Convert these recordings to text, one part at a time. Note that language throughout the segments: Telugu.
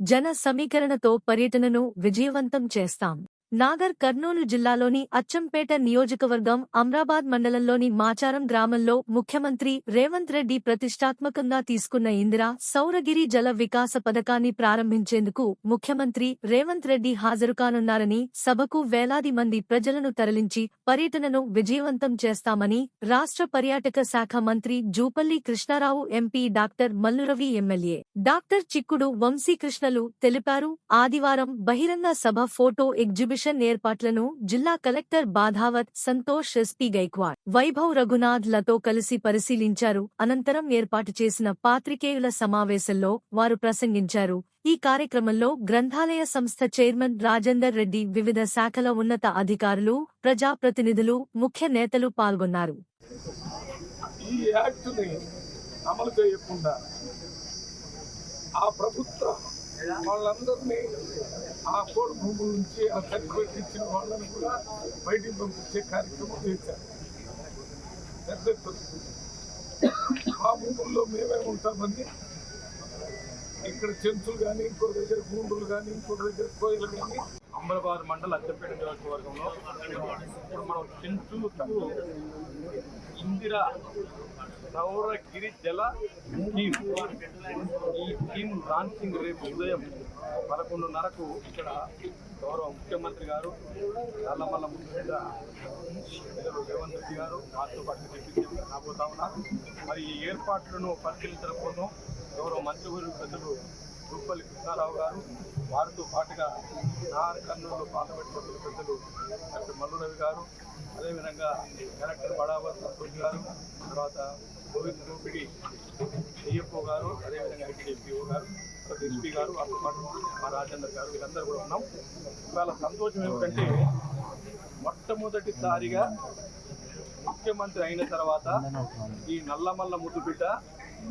జన సమీకరణతో పర్యటనను విజయవంతం చేస్తాం. నాగర్ కర్నూలు జిల్లాలోని అచ్చంపేట నియోజకవర్గం అమ్రాబాద్ మండలంలోని మాచారం గ్రామంలో ముఖ్యమంత్రి రేవంత్ రెడ్డి ప్రతిష్టాత్మకంగా తీసుకున్న ఇందిరా సౌరగిరి జల వికాస పథకాన్ని ప్రారంభించేందుకు ముఖ్యమంత్రి రేవంత్ రెడ్డి హాజరుకానున్నారని సభకు వేలాది మంది ప్రజలను తరలించి పర్యటనను విజయవంతం చేస్తామని రాష్ట్ర పర్యాటక శాఖ మంత్రి Jupally Krishna Rao MP doctor Mallu Ravi MLA doctor Chikkudu వంశీకృష్ణలు తెలిపారు. ఆదివారం బహిరంగ సభ ఫోటో ఎగ్జిబిషన్ ఏర్పాట్లను జిల్లా కలెక్టర్ బాధావత్ సంతోష్ ఎస్పీ గైక్వాడ్ వైభవ్ రఘునాథ్లతో కలిసి పరిశీలించారు. అనంతరం ఏర్పాటు చేసిన పాత్రికేయుల సమావేశంలో వారు ప్రసంగించారు. ఈ కార్యక్రమంలో గ్రంథాలయ సంస్థ చైర్మన్ రాజేందర్ రెడ్డి వివిధ శాఖల ఉన్నత అధికారులు ప్రజాప్రతినిధులు ముఖ్య నేతలు పాల్గొన్నారు. ఈ యాక్ట్ని అమలు చేయకుండా ఆ ప్రభుత్వ వాళ్ళందరినీ ఆ కోడి భూముల నుంచి ఆ సర్టిఫికేట్ ఇచ్చిన వాళ్ళని కూడా బయటికి పంపించే కార్యక్రమం చేశారు. పెద్ద ఆ భూముల్లో మేమే ఉంటామని ఇక్కడ చెంచులు కానీ ఇంకో దగ్గర గూండులు కానీ ఇంకో దగ్గర కోయలు కానీ అంబలబాద్ మండల అచ్చంపేట నియోజకవర్గంలో ఇప్పుడు మనం చెంచు ఇందిరా సౌరగిరి జల స్కీమ్ ఈ స్కీమ్ లాంచింగ్ రేపు ఉదయం పదకొండున్నరకు ఇక్కడ గౌరవ ముఖ్యమంత్రి గారు నల్లమల్ల ముఖ్యంగా రేవంత్ రెడ్డి గారు మాతో పాటు డిప్యూటీ రాబోతా ఉన్నారు మరి ఈ ఏర్పాట్లను పరిశీలించడం కోసం గౌరవ మంత్రివర్యులు పెద్దలు దుబ్బలి కృష్ణారావు గారు వారితో పాటుగా నార్ కర్నూలు పార్లమెంట్ సభ్యుల పెద్దలు డాక్టర్ మల్లురవి గారు అదేవిధంగా కలెక్టర్ బడావర్ సంతోష్ గారు తర్వాత గోవింద్ గోపిడి డిఎఫ్ఓ గారు అదేవిధంగా ఐటీడీపీఓ గారు ఎస్పీ గారు వారితో పాటు మా రాజేందర్ గారు వీళ్ళందరూ కూడా ఉన్నాం. ఇవాళ సంతోషం ఏమిటంటే మొట్టమొదటిసారిగా ముఖ్యమంత్రి అయిన తర్వాత ఈ నల్లమల్ల ముద్దుబిడ్డ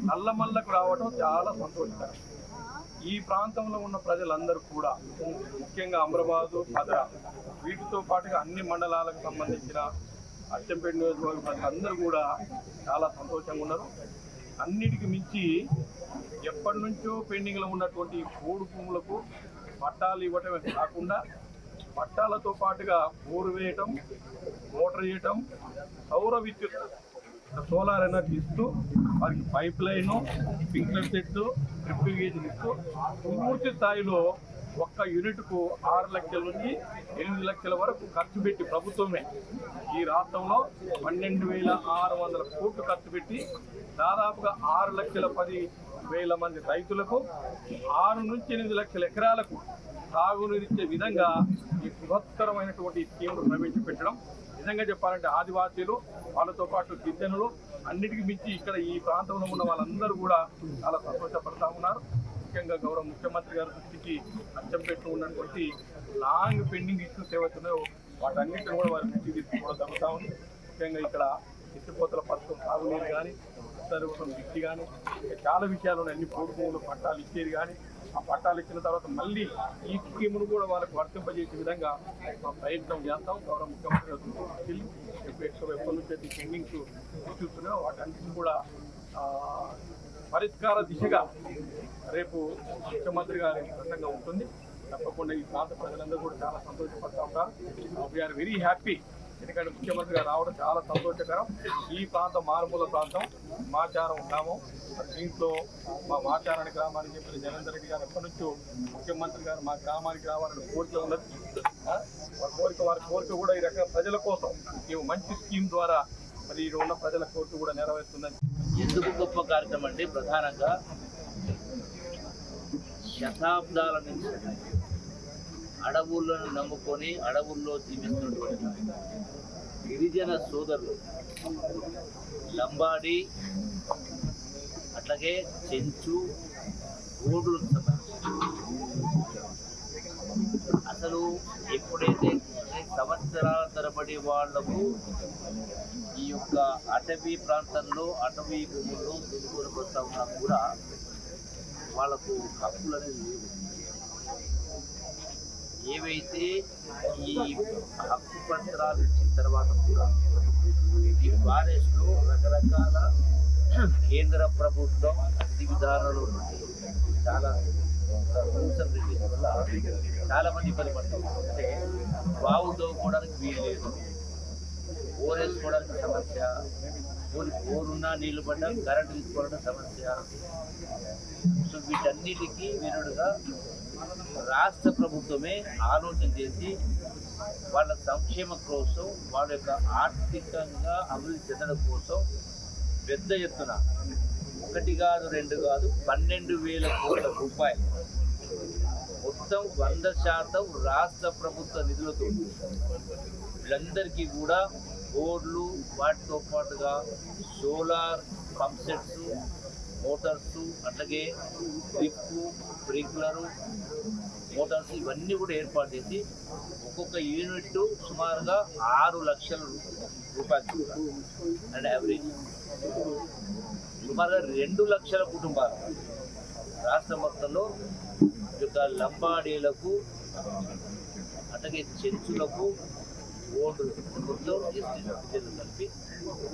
నల్లమల్లకు రావడం చాలా సంతోషకరం. ఈ ప్రాంతంలో ఉన్న ప్రజలందరూ కూడా ముఖ్యంగా అమరాబాదు భద్ర వీటితో పాటుగా అన్ని మండలాలకు సంబంధించిన అచ్చంపేట నియోజకవర్గ ప్రజలందరూ కూడా చాలా సంతోషంగా ఉన్నారు. అన్నిటికి మించి ఎప్పటి నుంచో పెండింగ్లో ఉన్నటువంటి బోర్డు భూములకు పట్టాలు ఇవ్వటమే కాకుండా పట్టాలతో పాటుగా బోరు వేయటం మోటార్ చేయటం సౌర విద్యుత్ సోలార్ ఎనర్జీ ఇస్తూ వారికి pipe line sprinkler set drip irrigation ఇస్తూ పూర్తి స్థాయిలో ఒక్క యూనిట్కు ఆరు లక్షల నుంచి ఎనిమిది లక్షల వరకు ఖర్చు పెట్టి ప్రభుత్వమే. ఈ రాష్ట్రంలో పన్నెండు వేల ఆరు వందల కోట్లు ఖర్చు పెట్టి దాదాపుగా ఆరు లక్షల పది వేల మంది రైతులకు ఆరు నుంచి ఎనిమిది లక్షల ఎకరాలకు సాగునీరిచ్చే విధంగా ఈ బృహత్తరమైనటువంటి స్కీమ్ను ప్రవేశపెట్టడం నిజంగా చెప్పాలంటే ఆదివాసీలు వాళ్ళతో పాటు గిరిజనులు అన్నిటికీ మించి ఇక్కడ ఈ ప్రాంతంలో ఉన్న వాళ్ళందరూ కూడా చాలా సంతోషపడతా ఉన్నారు. ముఖ్యంగా గౌరవ ముఖ్యమంత్రి గారి దృష్టికి అచ్చంపెట్టు ఉన్నటువంటి లాంగ్ పెండింగ్ ఇష్యూస్ ఏవైతున్నాయో వాటన్నిటిని కూడా వారి దృష్టికి తీసుకోవడం జరుగుతూ ఉంది ముఖ్యంగా ఇక్కడ ఎత్తిపోతల పథకం సాగునీరు కానీ సరిపోతం గిట్టి కానీ చాలా విషయాలు అన్ని పోడు పట్టాలు ఇచ్చేది కానీ ఆ పట్టాలు ఇచ్చిన తర్వాత మళ్ళీ ఈ స్కీమును కూడా వాళ్ళకు వర్తింపజేసే విధంగా మా ప్రయత్నం చేస్తాం. గౌరవ ముఖ్యమంత్రి వెళ్ళి ఎప్పటి నుంచి అయితే పెండింగ్స్ చూస్తున్నాం. వాటన్నిటిని కూడా పరిష్కార దిశగా రేపు ముఖ్యమంత్రి గారి ప్రసంగం ఉంటుంది. తప్పకుండా ఈ ప్రాంత ప్రజలందరూ కూడా చాలా సంతోషపడతా ఉంటారు. వీఆర్ వెరీ హ్యాపీ ఎందుకంటే ముఖ్యమంత్రి గారు రావడం చాలా సంతోషకరం. ఈ ప్రాంతం మారుమూల ప్రాంతం. మాచారం గ్రామం. దీంట్లో మా మాచారాని గ్రామానికి చెప్పిన జగన్ రెడ్డి గారు ఎప్పటి నుంచో ముఖ్యమంత్రి గారు మా గ్రామానికి రావాలని కోరిక ఉన్నది. వారి కోరిక వారి కోరిక కూడా ఈ రకంగా ప్రజల కోసం ఈ మంచి స్కీమ్ ద్వారా మరి ఇక్కడ ఉన్న ప్రజల కోరిక కూడా నెరవేరుతుందని. ఎందుకు గొప్ప కార్యక్రమం అంటే ప్రధానంగా శతాబ్దాల నుంచి అడవులను నమ్ముకొని అడవుల్లో జీవిస్తున్నటువంటి గిరిజన సోదరులు లంబాడి అట్లాగే చెంచు ఓడులకు సంబంధించి అసలు ఎప్పుడైతే సంవత్సరాల తరబడి వాళ్ళకు ఈ యొక్క అటవీ ప్రాంతంలో అటవీ భూముల్లో దుర్గులు వస్తా ఉన్నా కూడా వాళ్ళకు హక్కులు అనేది లేవు ఏవైతే ఈ హక్కు పత్రాలు ఇచ్చిన తర్వాత కూడా ఈ ఫారెస్ట్లో రకరకాల కేంద్ర ప్రభుత్వం అన్ని విధానాలు చాలా కాన్సన్ట్రేట్ వల్ల చాలా మంది ఇబ్బంది పడతాం అంటే బావు దోవుకోవడానికి వీలు లేదు బోర్ వేసుకోవడానికి సమస్య. బోర్ బోరున్నా నీళ్ళు పడ్డా కరెంటు తీసుకోవడం సమస్య. సో వీటన్నిటికీ వీరుడుగా రాష్ట్ర ప్రభుత్వమే ఆలోచన చేసి వాళ్ళ సంక్షేమ కోసం వాళ్ళ యొక్క ఆర్థికంగా అభివృద్ధి చెందడం కోసం పెద్ద ఎత్తున ఒకటి కాదు రెండు కాదు పన్నెండు వేల కోట్ల రూపాయలు మొత్తం వంద శాతం రాష్ట్ర ప్రభుత్వ నిధులతో వీళ్ళందరికీ కూడా బోర్డులు వాటితో పాటుగా సోలార్ పంప్ సెట్స్ మోటార్స్ అట్లాగే డ్రిప్ స్ప్రింక్లరు మోటార్స్ ఇవన్నీ కూడా ఏర్పాటు చేసి ఒక్కొక్క యూనిట్ సుమారుగా ఆరు లక్షల రూపాయలు. అండ్ యావరేజ్ సుమారుగా రెండు లక్షల కుటుంబాలు. రాష్ట్ర మొత్తంలో ఈ యొక్క లంబాడీలకు అట్లాగే చెంచులకు ఓటు మొత్తం ఎస్టీ కలిపి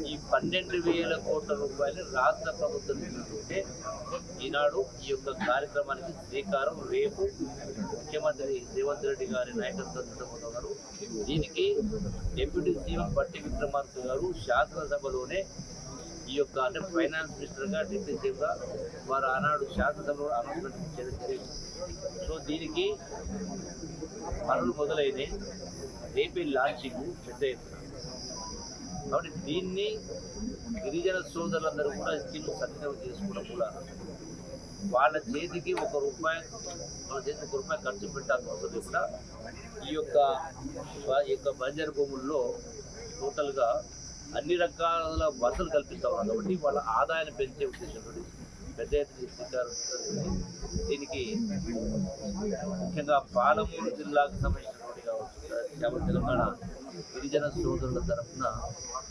ఈ పన్నెండు వేల కోట్ల రూపాయలు రాష్ట్ర ప్రభుత్వం తీసుకుంటే ఈనాడు ఈ యొక్క కార్యక్రమానికి శ్రీకారం రేపు ముఖ్యమంత్రి రేవంత్ రెడ్డి గారి నాయకత్వంలో ఉన్నారు దీనికి డిప్యూటీ సీఎం బట్టి విక్రమార్క గారు శాసనసభలోనే ఈ యొక్క అంటే ఫైనాన్స్ మినిస్టర్గా డిప్యూటీ చీఫ్గా వారు ఆనాడు శాసనసభలో అనౌన్స్మెంట్ చేయడం జరిగింది. సో దీనికి పనులు మొదలైనవి రేపే లాంచింగ్ పెద్ద ఎత్తున. కాబట్టి దీన్ని గిరిజన సోదరులందరూ కూడా స్కీమ్ సద్వినియోగం చేసుకోవడం కూడా. వాళ్ళ చేతికి ఒక రూపాయి వాళ్ళ చేతికి ఒక రూపాయి ఖర్చు పెట్టాల్సిన అవసరం లేకుండా ఈ యొక్క ఈ యొక్క బంజర్ భూముల్లో టోటల్గా అన్ని రకాల వసతులు కల్పిస్తూ ఉన్నారు. కాబట్టి వాళ్ళ ఆదాయాన్ని పెంచే ఉద్దేశంతో పెద్ద ఎత్తున దీనికి ముఖ్యంగా పాలమూరు జిల్లాకు సంబంధించినటువంటి కావచ్చు తెలంగాణ గిరిజన సోదరుల తరఫున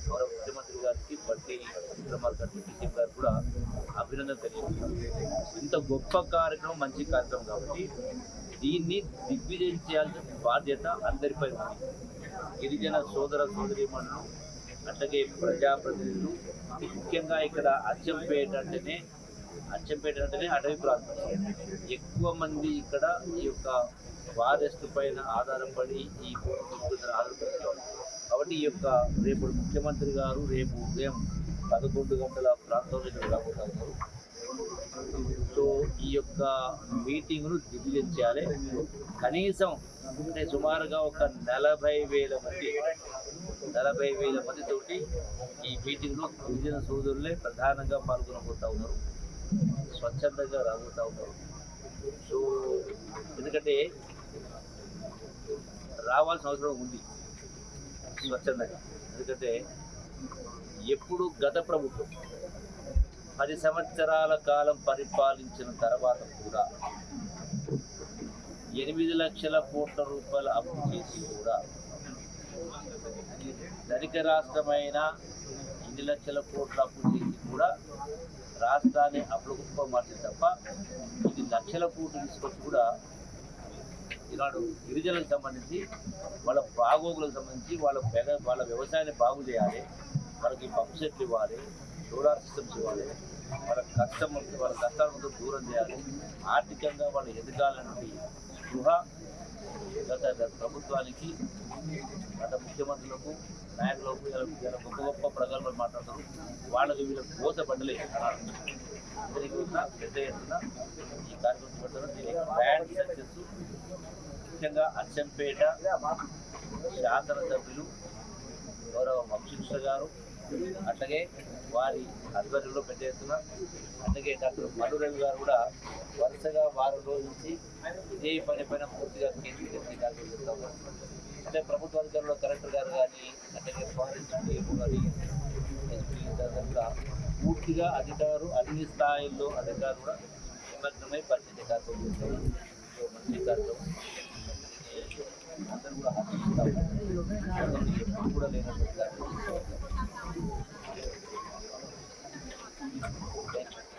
గౌరవ ముఖ్యమంత్రి గారికి బట్టి విక్రమార్క డిప్యూటీ గారు కూడా అభినందన తెలియజేస్తున్నారు. ఇంత గొప్ప కార్యక్రమం మంచి కార్యక్రమం కాబట్టి దీన్ని దిగ్విజయం చేయాల్సిన బాధ్యత అందరిపై ఉంది. గిరిజన సోదర సోదరీమణులు అట్లాగే ప్రజాప్రతినిధులు ముఖ్యంగా ఇక్కడ అచ్చంపేట అంటేనే అచ్చంపేట అంటేనే అటవీ ప్రాంతం. ఎక్కువ మంది ఇక్కడ ఈ యొక్క వారెస్ట్ పైన ఆధారపడి ఈ ఆధారపడుతున్నారు కాబట్టి ఈ యొక్క రేపు ముఖ్యమంత్రి గారు రేపు ఉదయం పదకొండు గంటల ప్రాంతంలో ఇక్కడ రాబోతున్నారు. సో ఈ యొక్క మీటింగ్ను దిగ్విజయం చేయాలి కనీసం అంటే సుమారుగా ఒక నలభై వేల మంది నలభై వేల మందితోటి ఈ మీటింగ్లో గిరిజన సోదరులే ప్రధానంగా పాల్గొనబోతూ ఉన్నారు. స్వచ్ఛందంగా రాబోతూ ఉన్నారు. సో ఎందుకంటే రావాల్సిన అవసరం ఉంది స్వచ్ఛందంగా. ఎందుకంటే ఎప్పుడు గత ప్రభుత్వం పది సంవత్సరాల కాలం పరిపాలించిన తర్వాత కూడా ఎనిమిది లక్షల కోట్ల రూపాయల అప్పు చేసి కూడా ధనిక రాష్ట్రమైన ఎన్ని లక్షల కోట్ల అప్పు చేసి కూడా రాష్ట్రాన్ని అప్పుల మార్చింది తప్ప ఇది లక్షల కోట్లు తీసుకొచ్చి కూడా ఈనాడు గిరిజనులకు సంబంధించి వాళ్ళ బాగోగులకు సంబంధించి వాళ్ళ పెగ వాళ్ళ వ్యవసాయాన్ని బాగు చేయాలి వాళ్ళకి పంప్ సెట్లు ఇవ్వాలి సోలార్ సిస్టమ్స్ ఇవ్వాలి వాళ్ళ కష్టం వాళ్ళ కష్టాల దూరం చేయాలి ఆర్థికంగా వాళ్ళు ఎదగాలన్నది స్పృహ గత గత ప్రభుత్వానికి గత ముఖ్యమంత్రులకు నాయకులకు ఇలా గొప్ప గొప్ప ప్రజలు మాట్లాడతారు. వాళ్ళకి వీళ్ళకి బండలే అందరికీ ఉన్న పెద్ద ఎత్తున ఈ కార్యక్రమం పెడతారు దీనికి బ్రాండ్ సక్సెస్ ముఖ్యంగా అచ్చంపేట శాసనసభ్యులు గౌరవ వంశీకృష్ణ గారు అట్లాగే వారి ఆధ్వర్యంలో పెద్ద ఎత్తున అట్లాగే డాక్టర్ మల్లురవి గారు కూడా వరుసగా వారం రోజుల నుంచి ఇదే పని పైన పూర్తిగా కేంద్రీకరించి కార్యక్రమం అంటే ప్రభుత్వ అధికారులు కలెక్టర్ గారు కానీ అట్లాగే ఫారెస్ట్ డిఎఫ్ గారి ఎస్పీ గారు పూర్తిగా అధికారులు అన్ని స్థాయిల్లో అధికారులు కూడా నిమగ్నమై పరిస్థితి కార్యక్రమం చేస్తారు మంచి కార్యక్రమం. అందరూ కూడా హర్షిస్తారు గతంలో ఎప్పుడు కూడా లేనటువంటి కార్యక్రమం